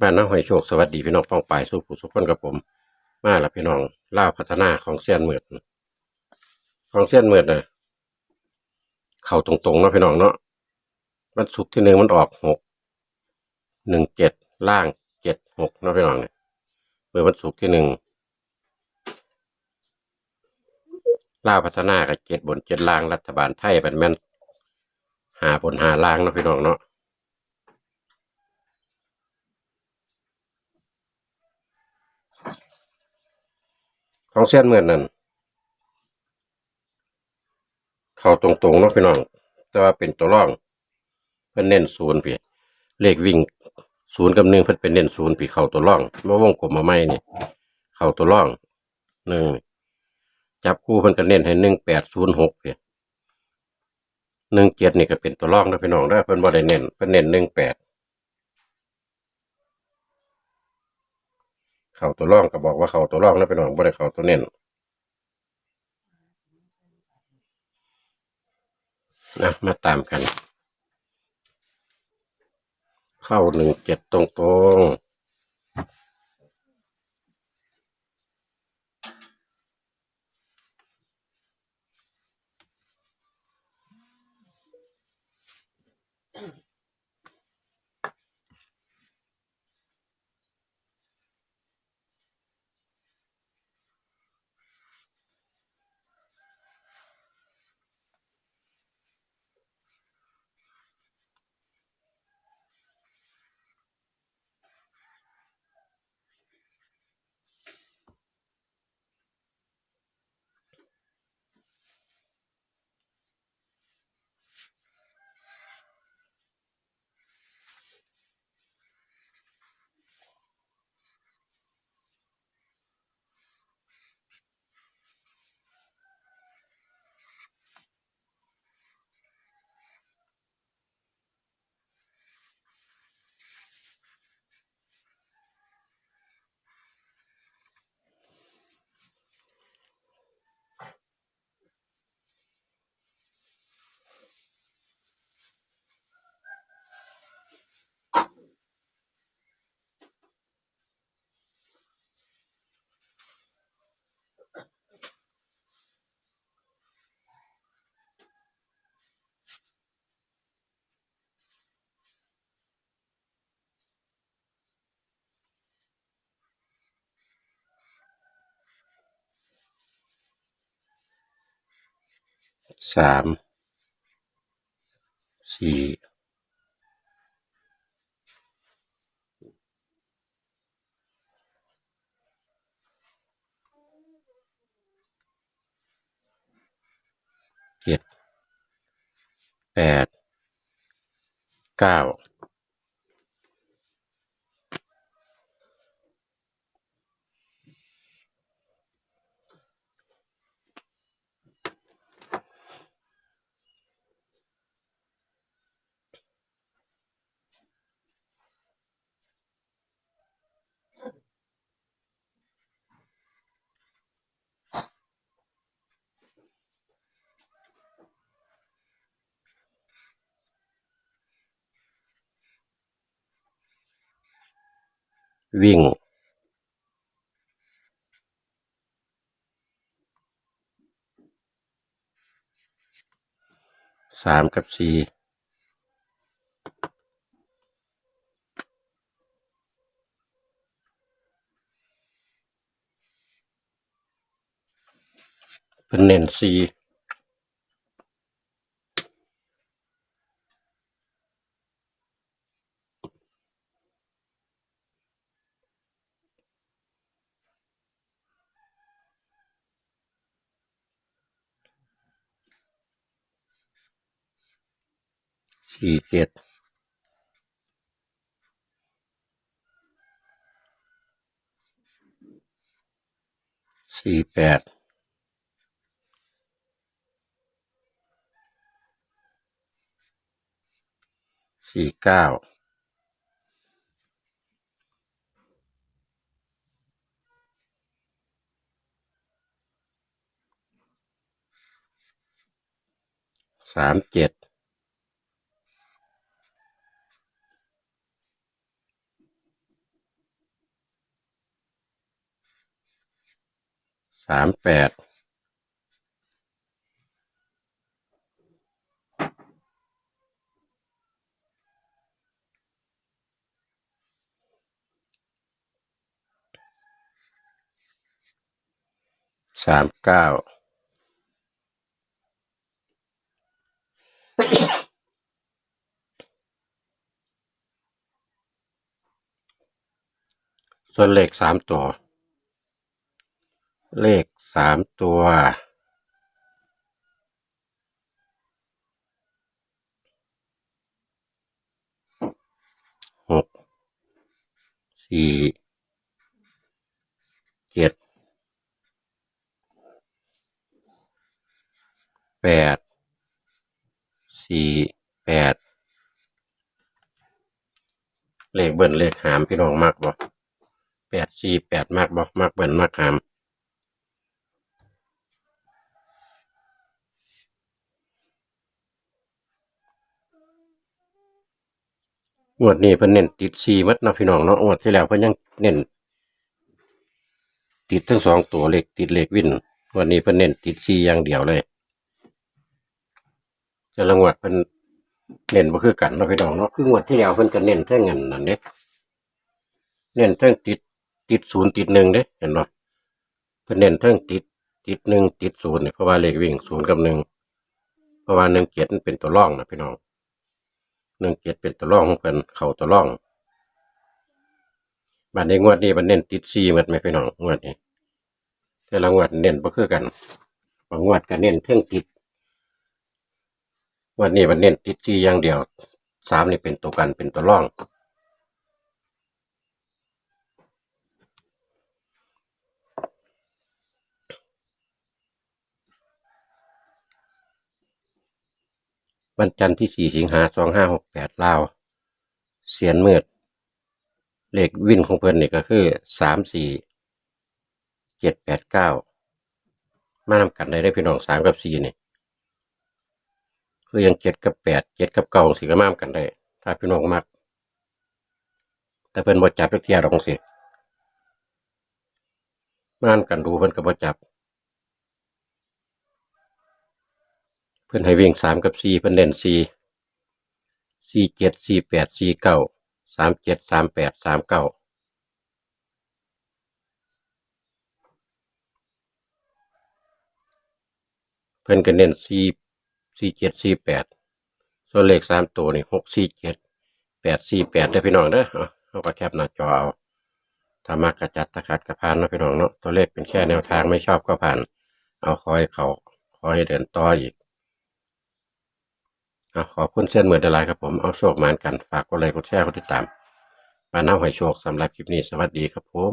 บ้านน้าหอยโชคสวัสดีพี่น้องป้องปายสู้ผู้สุขคนกับผม มาแล้วพี่น้องล่าพัฒนาของเซียนเหมือดของเซียนเหมือดนะเข่าตรงๆเนาะพี่น้องเนาะมันสุกที่หนึ่งมันออกหกหนึ่งเจ็ดล่างเจ็ดหกเนาะพี่น้องเนี่ยเมื่อวันศุกที่หนึ่งล่าพัฒนากับเจ็ดบนเจ็ดล่างรัฐบาลไทยเป็นแม่นหาบนหาล่างเนาะพี่น้องเนาะ ของเส้นเมือนนั่นเข้าตรงๆเนาะพี่น้อง แต่ว่าเป็นตัวร่อง เพิ่นเน้นศูนย์พี่เลขวิ่งศูนย์กับหนึ่งเพิ่นเป็นเน้นศูนย์พี่เข้าตัวร่องมาวงกลมมาไม่นี่ เข้าตัวร่องหนึ่งจับคู่เพิ่นก็เน้นให้หนึ่งแปดศูนย์หกพี่หนึ่งเจ็ดนี่ก็เป็นตัวร่องนะพี่น้องได้เพิ่นบ่ได้เน้นเพิ่นเน้นหนึ่งแปด เขาตัวร่องก็บอกว่าเขาตัวร่องนั่นเป็น้องบ่ได้เขาตัวเน้นนะมาตามกัน เข้าหนึ่งเจ็ดตรงตรง สามสี่เจ็ดแปดเก้า วิ่ง สามกับสี่เป็นเน้นสี่ สี่เจ็ดสี่แปดสี่เก้าสามเจ็ด สามแปดสามเก้าส่วนเลขสามตัว เลขสามตัว หก สี่ เจ็ด แปด สี่ แปด เลขเบิ้ลเลขหามพี่น้องมากบ่แปดสี่แปดมากบ่มากเบิ้ลมากหาม งวดนี้เพิ่นเน้นติดซีมัดเนาะพี่น้องเนาะงวดที่แล้วเพิ่นยังเน้นติดทั้งสองตัวเหลขติดเหลขวินงวันนี้เพิ่นเน้นติดซีอย่างเดียวเลยจะละงวดเพิ่นเน้นบ่คือกันเนาะพี่น้องเนาะคืองวดที่แล้วเพิ่นก็เน้นเท่งเงินนั่นเด้เน้นเท่งติดติดศูนย์ติดหนึ่งเด้เห็นบ่เพิ่นเน้นเท่งติดติดหนึ่งติดศูนย์เนี่ยเพราะว่าเลขวิ่งศูนย์กับหนึ่งเพราะว่าหนึ่งเจ็ดมันเป็นตัวร่องนะพี่น้อง หนึ่งเจ็ดเป็นตัวร่องของเพิ่นเข่าตัวร่องบัดนี้งวดนี้มันเน้นติดซีหมดไหมพี่น้องงวดนี้แต่ละงวดเน้นก็คือกันบางงวดก็เน้นเท่งติดงวดนี้มันเน้นติดซีอย่างเดียวสามนี่เป็นตัวกันเป็นตัวร่อง วันจันทร์ที่สี่สิงหาสองห้าหกแปดลาว เสียนมืดเลขวิ่นของเพิ่นนี่ก็คือสามสี่เจ็ดแปดเก้ามานำกันได้ได้พี่น้องสามกับสี่นี่คือยังเจ็ดกับแปดเจ็ดกับเก้าสี่ก็มานำกันได้ ถ้าพี่น้องมัก แต่เพิ่นบ่จับจักเทียดองสิมานำกันดูเพิ่นก็บ่จับ เพิ่อนให้วิ่งสามกับสี่เพิ่อนเล่นสี่สี่เจ็ดสี่แปดสี่เก้าสามเจ็ดสามแปดสามเก้าเพิ่อนก็เน้นสี่สี่เจ็ดสี่แปดส่วนเลขสามตัวนี่หกสี่เจ็ดแปดสี่แปดได้พี่น้องเด้อเอาก็แคปหน้าจอเอาถ้ามักกระจัดตะขัดกระพานนะพี่น้องเนาะตัวเลขเป็นแค่แนวทางไม่ชอบก็ผ่าน เอาคอยเขาคอยเดินต่ออีก อะขอบคุณเส้นเหมือนเดลายครับผมเอาโชคมานกันฝากกดไลค์กดแชร์กดติดตามมาน้าหอยโชคสำหรับคลิปนี้สวัสดีครับผม